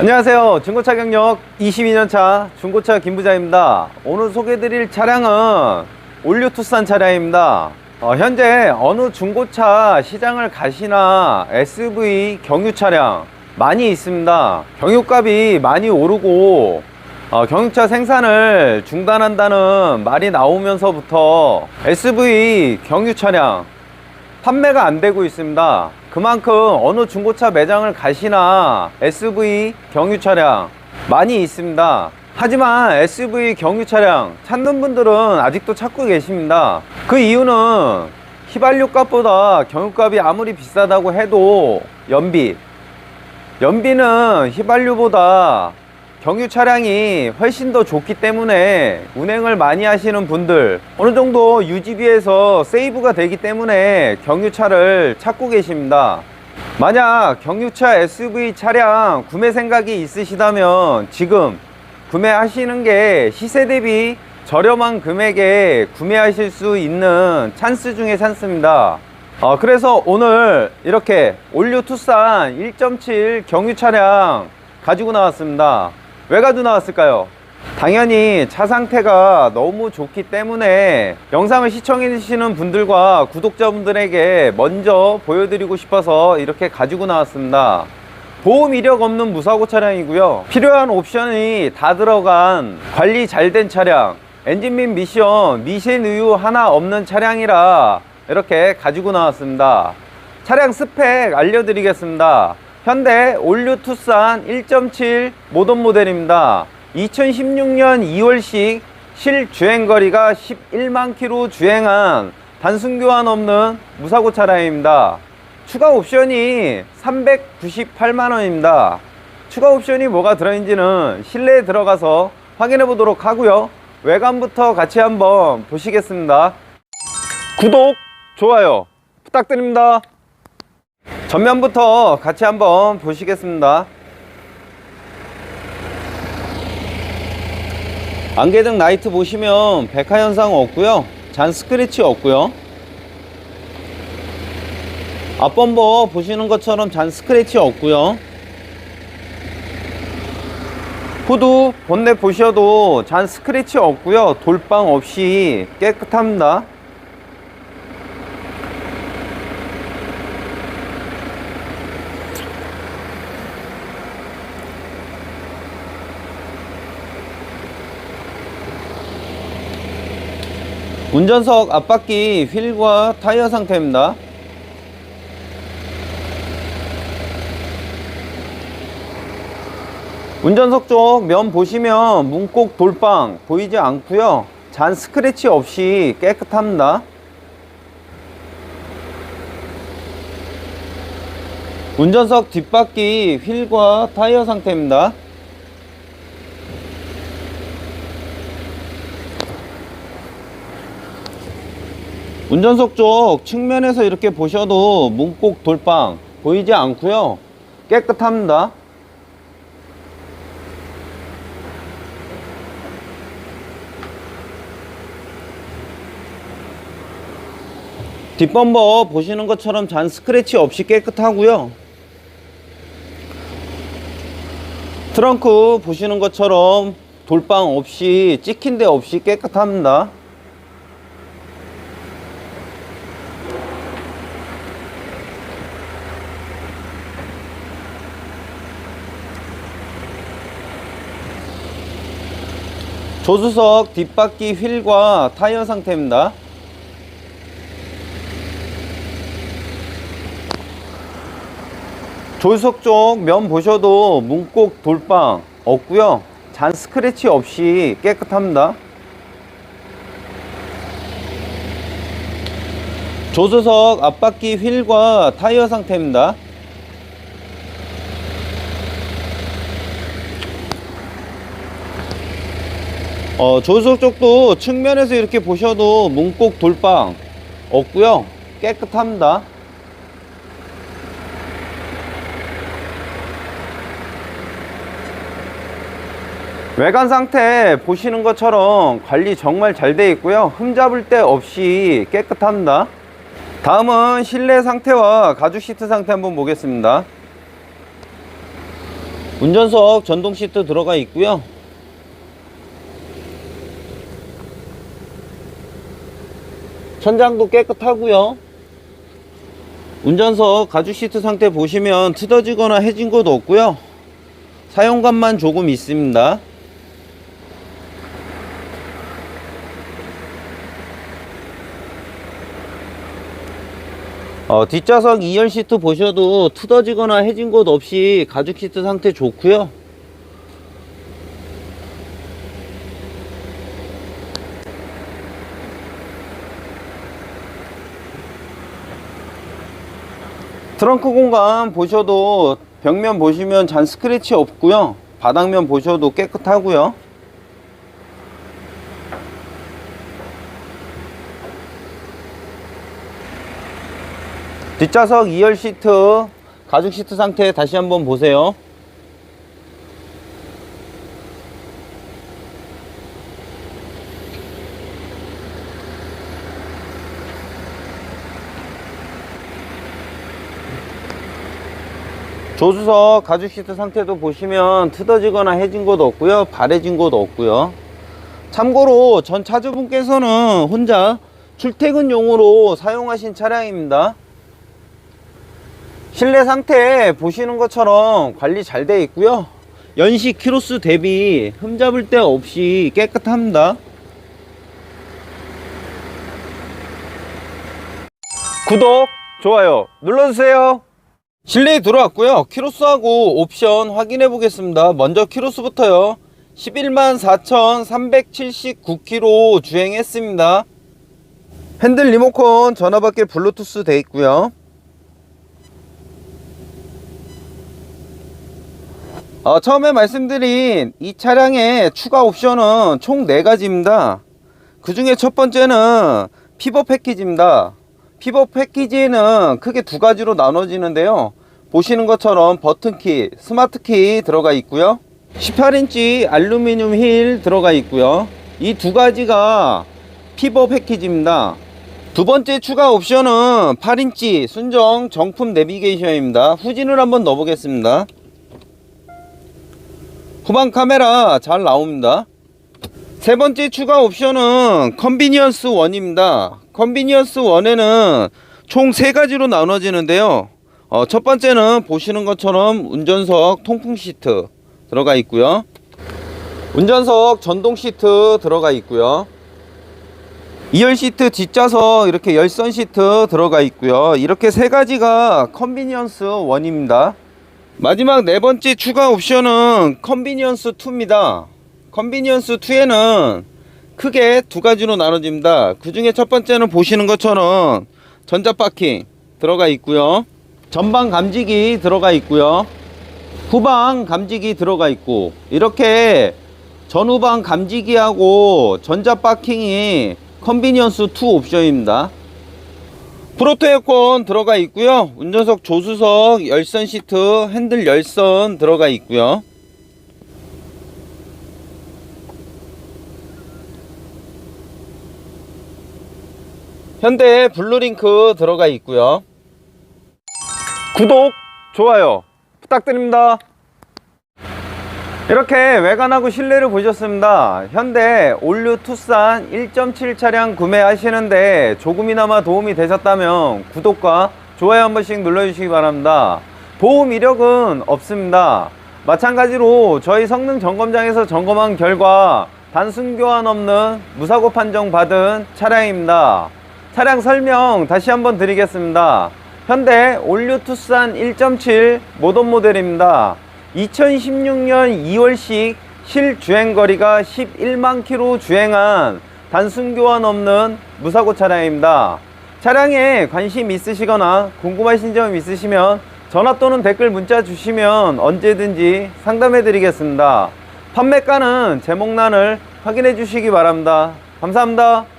안녕하세요. 중고차 경력 22년차 중고차 김부자입니다. 오늘 소개해드릴 차량은 올류 투싼 차량입니다. 어, 현재 어느 중고차 시장을 가시나 SUV 경유 차량 많이 있습니다. 경유값이 많이 오르고 어, 경유차 생산을 중단한다는 말이 나오면서부터 SUV 경유 차량 판매가 안 되고 있습니다. 그만큼 어느 중고차 매장을 가시나 SUV 경유 차량 많이 있습니다. 하지만 SUV 경유 차량 찾는 분들은 아직도 찾고 계십니다. 그 이유는 휘발유 값보다 경유값이 아무리 비싸다고 해도 연비, 연비는 휘발유보다 경유 차량이 훨씬 더 좋기 때문에 운행을 많이 하시는 분들 어느 정도 유지비에서 세이브가 되기 때문에 경유차를 찾고 계십니다. 만약 경유차 SUV 차량 구매 생각이 있으시다면 지금 구매하시는 게 시세 대비 저렴한 금액에 구매하실 수 있는 찬스 중에 찬스입니다. 어, 그래서 오늘 이렇게 올류 투싼 1.7 경유 차량 가지고 나왔습니다. 왜 가지고 나왔을까요? 당연히 차 상태가 너무 좋기 때문에 영상을 시청해 주시는 분들과 구독자분들에게 먼저 보여드리고 싶어서 이렇게 가지고 나왔습니다. 보험 이력 없는 무사고 차량이고요. 필요한 옵션이 다 들어간 관리 잘 된 차량, 엔진 및 미션, 미신 우유 하나 없는 차량이라 이렇게 가지고 나왔습니다. 차량 스펙 알려드리겠습니다. 현대 올류 투싼 1.7 모던 모델입니다. 2016년 2월식 실주행 거리가 11만 킬로 주행한 단순 교환 없는 무사고 차량입니다. 추가 옵션이 398만 원입니다. 추가 옵션이 뭐가 들어있는지는 실내에 들어가서 확인해 보도록 하고요. 외관부터 같이 한번 보시겠습니다. 구독, 좋아요 부탁드립니다. 전면부터 같이 한번 보시겠습니다. 안개등 라이트 보시면 백화 현상 없고요. 잔 스크래치 없고요. 앞범버 보시는 것처럼 잔 스크래치 없고요. 후드 본넷 보셔도 잔 스크래치 없고요. 돌빵 없이 깨끗합니다. 운전석 앞바퀴 휠과 타이어 상태입니다. 운전석 쪽 면 보시면 문콕 돌빵 보이지 않고요. 잔 스크래치 없이 깨끗합니다. 운전석 뒷바퀴 휠과 타이어 상태입니다. 운전석 쪽 측면에서 이렇게 보셔도 문콕 돌빵 보이지 않고요. 깨끗합니다. 뒷범버 보시는 것처럼 잔 스크래치 없이 깨끗하고요. 트렁크 보시는 것처럼 돌빵 없이 찍힌 데 없이 깨끗합니다. 조수석 뒷바퀴 휠과 타이어 상태입니다. 조수석 쪽 면 보셔도 문콕 돌빵 없고요. 잔 스크래치 없이 깨끗합니다. 조수석 앞바퀴 휠과 타이어 상태입니다. 어, 조수석 쪽도 측면에서 이렇게 보셔도 문콕 돌빵 없고요. 깨끗합니다. 외관 상태 보시는 것처럼 관리 정말 잘 되어 있고요. 흠잡을 데 없이 깨끗합니다. 다음은 실내 상태와 가죽 시트 상태 한번 보겠습니다. 운전석 전동 시트 들어가 있고요. 천장도 깨끗하고요. 운전석 가죽 시트 상태 보시면 트어지거나 해진 것도 없고요. 사용감만 조금 있습니다. 어, 뒷좌석 2열 시트 보셔도 트어지거나 해진 곳 없이 가죽 시트 상태 좋고요. 트렁크 공간 보셔도 벽면 보시면 잔 스크래치 없고요. 바닥면 보셔도 깨끗하고요. 뒷좌석 2열 시트 가죽 시트 상태 다시 한번 보세요. 조수석 가죽 시트 상태도 보시면 트어지거나 해진 곳 없고요. 바래진 곳 없고요. 참고로 전 차주분께서는 혼자 출퇴근용으로 사용하신 차량입니다. 실내 상태 보시는 것처럼 관리 잘 되어 있고요. 연식 키로수 대비 흠잡을 데 없이 깨끗합니다. 구독 좋아요 눌러주세요 실내에 들어왔고요. 키로수하고 옵션 확인해 보겠습니다. 먼저 키로수부터요. 11만 4,379km 주행했습니다. 핸들 리모컨 전화받기 블루투스 돼 있고요. 어, 처음에 말씀드린 이 차량의 추가 옵션은 총 4가지입니다. 그 중에 첫 번째는 피버 패키지입니다. 피버 패키지는 크게 두 가지로 나눠지는데요. 보시는 것처럼 버튼키, 스마트키 들어가 있고요. 18인치 알루미늄 힐 들어가 있고요. 이 두 가지가 피버 패키지입니다. 두 번째 추가 옵션은 8인치 순정 정품 내비게이션입니다. 후진을 한번 넣어보겠습니다. 후방 카메라 잘 나옵니다. 세 번째 추가 옵션은 컨비니언스 1입니다. 컨비니언스 1에는 총 세 가지로 나눠지는데요. 어, 첫 번째는 보시는 것처럼 운전석 통풍 시트 들어가 있고요. 운전석 전동 시트 들어가 있고요. 2열 시트 뒷좌석 이렇게 열선 시트 들어가 있고요. 이렇게 세 가지가 컨비니언스 1입니다. 마지막 네 번째 추가 옵션은 컨비니언스 2입니다. 컨비니언스 2에는 크게 두 가지로 나눠집니다. 그 중에 첫 번째는 보시는 것처럼 전자 파킹 들어가 있고요. 전방 감지기 들어가 있고요. 후방 감지기 들어가 있고 이렇게 전후방 감지기하고 전자 파킹이 컨비니언스 2 옵션입니다. 프로토 에어컨 들어가 있고요. 운전석 조수석 열선 시트 핸들 열선 들어가 있고요. 현대 블루링크 들어가 있고요. 구독, 좋아요 부탁드립니다. 이렇게 외관하고 실내를 보셨습니다. 현대 올류 투싼 1.7 차량 구매하시는데 조금이나마 도움이 되셨다면 구독과 좋아요 한 번씩 눌러주시기 바랍니다. 보험 이력은 없습니다. 마찬가지로 저희 성능 점검장에서 점검한 결과 단순 교환 없는 무사고 판정 받은 차량입니다. 차량 설명 다시 한번 드리겠습니다. 현대 올류 투싼 1.7 모던 모델입니다. 2016년 2월식 실주행 거리가 11만 킬로 주행한 단순 교환 없는 무사고 차량입니다. 차량에 관심 있으시거나 궁금하신 점 있으시면 전화 또는 댓글 문자 주시면 언제든지 상담해 드리겠습니다. 판매가는 제목란을 확인해 주시기 바랍니다. 감사합니다.